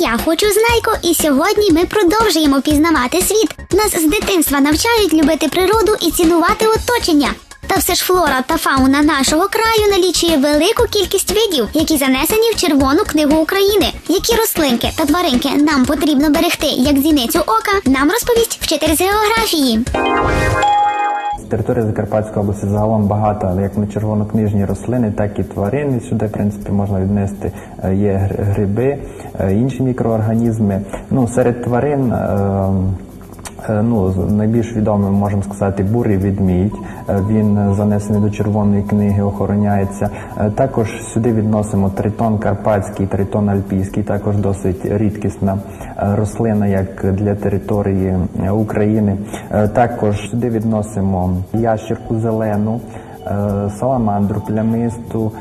Я хочу знайко, і сьогодні ми продовжуємо пізнавати світ. Нас з дитинства навчають любити природу і цінувати оточення. Та все ж флора та фауна нашого краю налічує велику кількість видів, які занесені в Червону книгу України. Які рослинки та тваринки нам потрібно берегти як зіницю ока, нам розповість вчитель з географії. З території Закарпатської області загалом багато як на червонокнижні рослини, так і тварини. Сюди, в принципі, можна віднести е, є гриби, е, інші мікроорганізми. Ну, серед тварин. Е, Ну, найбільш відомим можемо сказати бурий відмідь. Е, Він занесений до червоної книги, охороняється. Е, Також сюди відносимо тритон карпатський, тритон альпійський, також досить рідкісна рослина, як для території України. Також сюди відносимо ящірку зелену. Е, Саламандру плямисту,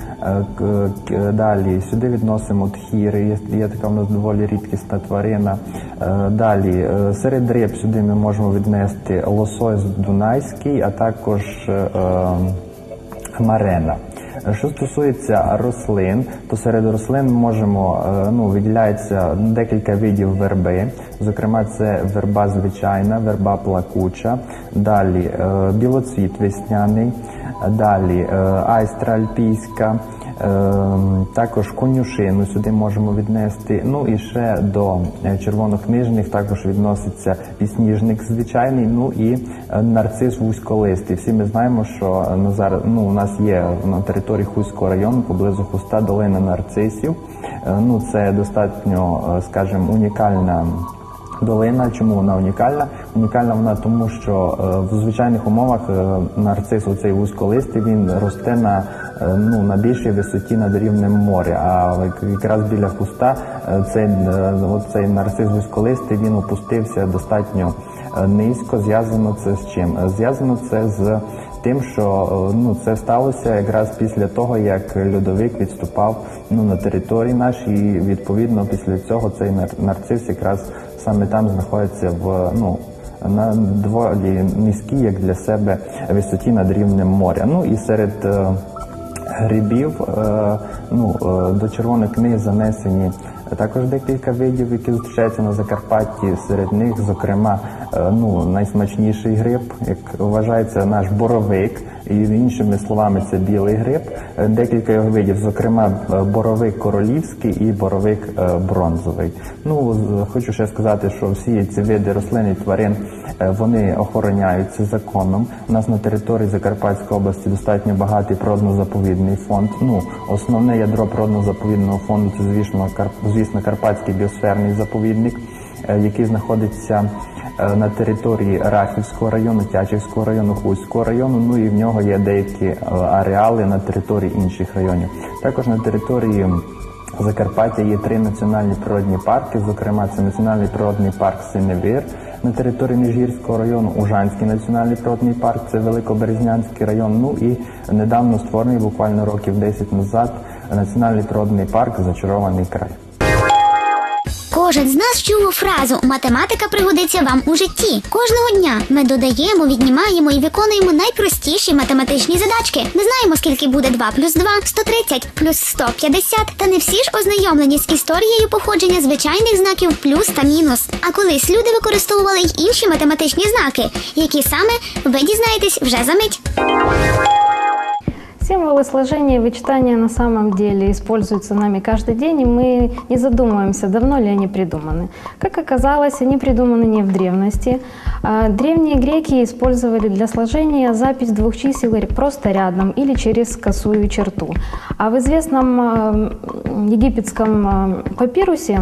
е, далі сюди відносимо тхіри, є, така в нас доволі рідкісна тварина. Е, Далі серед риб сюди ми можемо віднести лосось дунайський, а також е, е, марена. Що стосується рослин, то серед рослин можемо е, ну, виділяється декілька видів верби. Зокрема, це верба звичайна, верба плакуча, далі е, білоцвіт весняний, далі е, айстра альпійська. Е, Також конюшину сюди можемо віднести. Ну і ще до е, червонокнижних також відноситься пісніжник звичайний, ну і е, нарцис вузьколистий. Всі ми знаємо, що е, ну, зараз ну, у нас є на території Хуського району поблизу Хуста долина нарцисів. Ну це достатньо, скажімо, унікальна. Долина, чому вона унікальна? Унікальна вона тому, що е, в звичайних умовах е, нарцис, цей вузьколистий, він росте на, е, ну, на більшій висоті над рівнем моря. А якраз біля куста цей, е, цей нарцис вузьколистий він опустився достатньо низько. Зв'язано це з чим? Зв'язано це з тим, що ну, це сталося якраз після того, як льодовик відступав ну, на території нашій, і відповідно після цього цей нар- нарцис якраз саме там знаходиться в ну. На доволі низькій, як для себе, висоті над рівнем моря. Ну і серед е, грибів е, ну, е, до червоної книги занесені також декілька видів, які зустрічаються на Закарпатті. Серед них, зокрема, е, ну, найсмачніший гриб, як вважається наш боровик. І іншими словами, це білий гриб. Е, Декілька його видів, зокрема, е, боровик королівський і боровик е, бронзовий. Ну хочу ще сказати, що всі ці види рослин і тварин вони охороняються законом. У нас на території Закарпатської області достатньо багатий природно-заповідний фонд. Ну основне ядро природно-заповідного фонду це звісно звісно Карпатський біосферний заповідник, який знаходиться на території Рахівського району, Тячівського району, Хуського району. Ну і в нього є деякі е, ареали на території інших районів. Також на території Закарпаття є три національні природні парки. Зокрема, це національний природний парк Синевир на території Міжгірського району, Ужанський національний природний парк, це Великоберезнянський район. Ну і недавно створений, буквально років 10 назад, національний природний парк Зачарований край. Кожен з нас чув фразу математика пригодиться вам у житті. Кожного дня ми додаємо, віднімаємо і виконуємо найпростіші математичні задачки. Не знаємо, скільки буде 2 плюс 2, 130 плюс 150, та не всі ж ознайомлені з історією походження звичайних знаків плюс та мінус. А колись люди використовували й інші математичні знаки, які саме ви дізнаєтесь вже за мить. Символы сложения и вычитания на самом деле используются нами каждый день, и мы не задумываемся, давно ли они придуманы. Как оказалось, они придуманы не в древности. А Древние греки использовали для сложения запись двух чисел просто рядом или через косую черту. А в известном э, египетском э, папирусе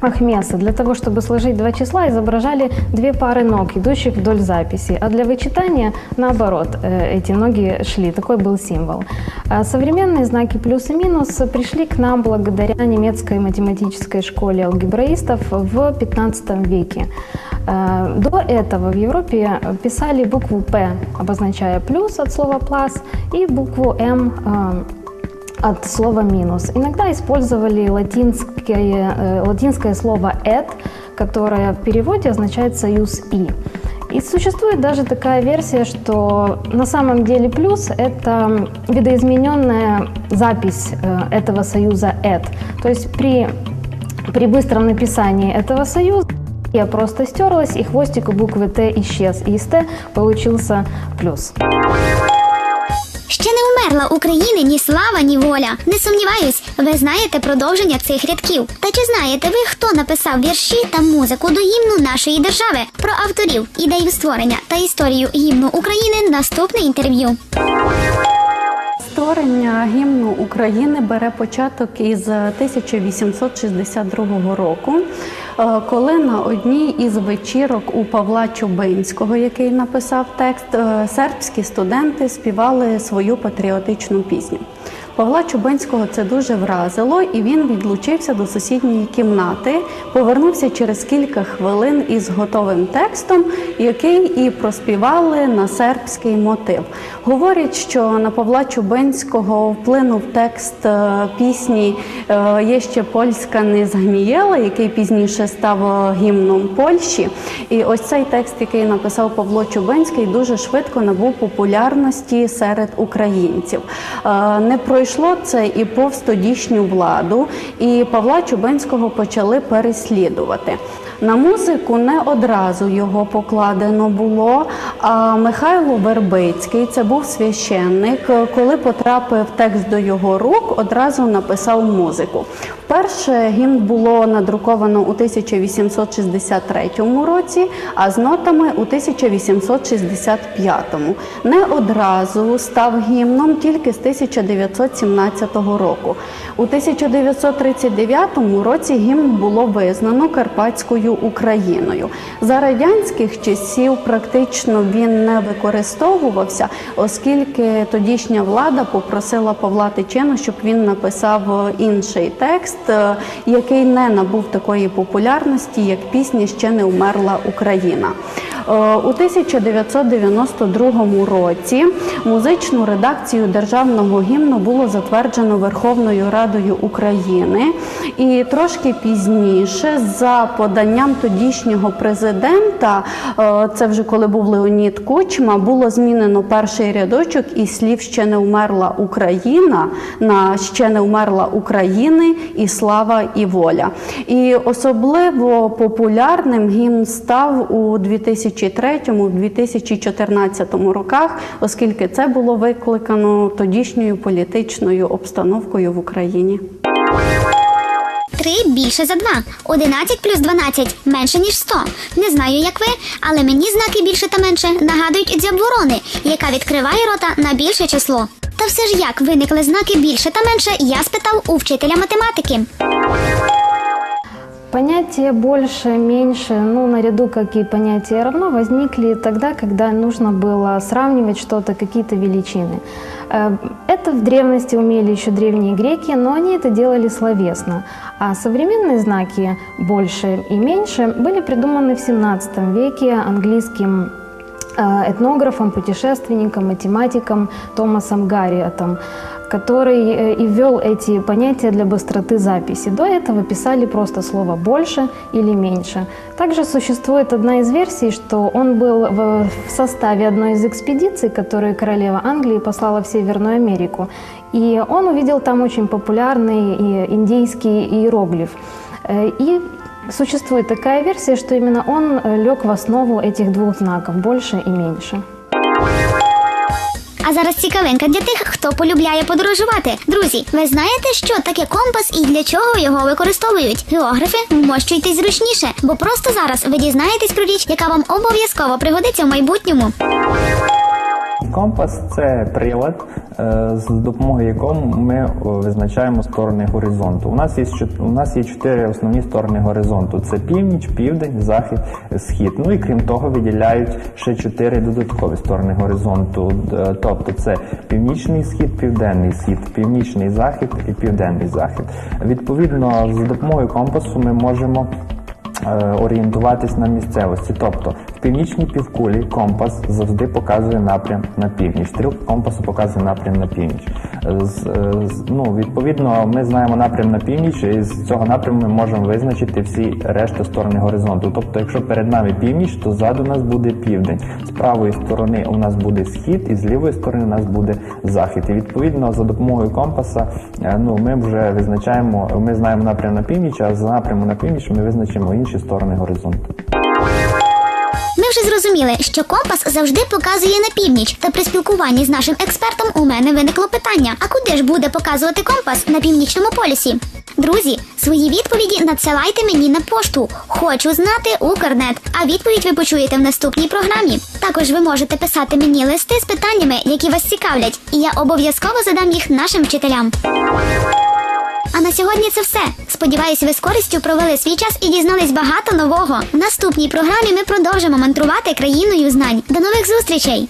Ахмеса для того, чтобы сложить два числа, изображали две пары ног, идущих вдоль записи. А для вычитания, наоборот, э, эти ноги шли. Такой был символ. А Современные знаки плюс и минус пришли к нам благодаря немецкой математической школе алгебраистов в 15 веке. Э, До этого в Европе писали букву «П», обозначая плюс от слова «плас», и букву «М» э, от слова минус. Иногда использовали латинское, э, латинское слово «et», которое в переводе означает «союз и». И существует даже такая версия, что на самом деле плюс – это видоизмененная запись э, этого союза «et». То есть при При быстром написании этого союза я просто стерлась, и хвостик у буквы Т исчез. И из Т получился плюс. Ще України ні слава, ні воля. Не сумніваюсь, ви знаєте продовження цих рядків. Та чи знаєте ви, хто написав вірші та музику до гімну нашої держави? Про авторів, ідею створення та історію гімну України наступне інтерв'ю. Створення гімну України бере початок із 1862 року, е, коли на одній із вечірок у Павла Чубинського, який написав текст, е, сербські студенти співали свою патріотичну пісню. Павла Чубинського це дуже вразило, і він відлучився до сусідньої кімнати, повернувся через кілька хвилин із готовим текстом, який і проспівали на сербський мотив. Говорять, що на Павла Чубинського вплинув текст е, пісні е, Є ще польська не згнієла, який пізніше став е, гімном Польщі. І ось цей текст, який написав Павло Чубинський, дуже швидко набув популярності серед українців. Не пройшло це і повз тодішню владу, і Павла Чубинського почали переслідувати. На музику не одразу його покладено було. А Михайло Вербицький, це був священник, коли потрапив текст до його рук, одразу написав музику. Вперше гімн було надруковано у 1863 році, а з нотами у 1865. Не одразу став гімном тільки з 1917 року. У 1939 році гімн було визнано Карпатською Україною. За радянських часів практично він не використовувався, оскільки тодішня влада попросила Павла Тичину, щоб він написав інший текст, який не набув такої популярності, як пісня Ще не вмерла Україна. Е, У 1992 році музичну редакцію державного гімну було затверджено Верховною Радою України, і трошки пізніше, за поданням тодішнього президента, е, це вже коли був Леонід Кучма, було змінено перший рядочок із слів Ще не вмерла Україна на ще не вмерла України і слава і воля. І особливо популярним гімн став у 2003-2014 роках, оскільки це було викликано тодішньою політичною обстановкою в Україні. Три більше за два. 11 плюс 12 менше ніж 100. Не знаю, як ви, але мені знаки більше та менше нагадують дзьоб ворони, яка відкриває рота на більше число. Та все ж як виникли знаки більше та менше, я спитав у вчителя математики. Понятие больше, меньше, ну, наряду, как и понятие равно, возникли тогда, когда нужно было сравнивать что-то, какие-то величины. Э, Это в древности умели еще древние греки, но они это делали словесно. А современные знаки больше и меньше были придуманы в 17 веке английским этнографом, путешественником, математиком Томасом Гарриотом, который э, и ввел эти понятия для быстроты записи. До этого писали просто слово «больше» или «меньше». Также существует одна из версий, что он был в составе одной из экспедиций, которую королева Англии послала в Северную Америку. И он увидел там очень популярный индейский иероглиф. Э, И существует такая версия, что именно он э, лег в основу этих двух знаков «больше» и «меньше». А зараз цікавинка для тих, хто полюбляє подорожувати. Друзі, ви знаєте, що таке компас і для чого його використовують? Географи, вмощуйтесь зручніше, бо просто зараз ви дізнаєтесь про річ, яка вам обов'язково пригодиться в майбутньому. Компас це прилад, е, з допомогою якого ми визначаємо сторони горизонту. У нас є у нас є чотири основні сторони горизонту: це північ, південь, захід, схід. Ну і крім того, виділяють ще чотири додаткові сторони горизонту. Тобто це північний схід, південний схід, північний захід і південний захід. Відповідно, з допомогою компасу ми можемо е, орієнтуватись на місцевості. Тобто Північній півкулі компас завжди показує напрям на північ. Стрілка компасу показує напрям на північ. З, е, з- ну, відповідно, ми знаємо напрям на північ, і з цього напряму ми можемо визначити всі решта сторони горизонту. Тобто, якщо перед нами північ, то ззаду нас буде південь. З правої сторони у нас буде схід, і з лівої сторони у нас буде захід. І відповідно за допомогою компаса е, ну, ми вже визначаємо, ми знаємо напрям на північ, а за напряму на північ ми визначимо інші сторони горизонту. Вже зрозуміли, що компас завжди показує на північ. Та при спілкуванні з нашим експертом у мене виникло питання: а куди ж буде показувати компас на північному полюсі? Друзі, свої відповіді надсилайте мені на пошту. Хочу знати Укрнет. А відповідь ви почуєте в наступній програмі. Також ви можете писати мені листи з питаннями, які вас цікавлять, і я обов'язково задам їх нашим вчителям. А на сьогодні це все. Сподіваюсь, ви з користю провели свій час і дізнались багато нового. В наступній програмі ми продовжимо мантрувати країною знань. До нових зустрічей!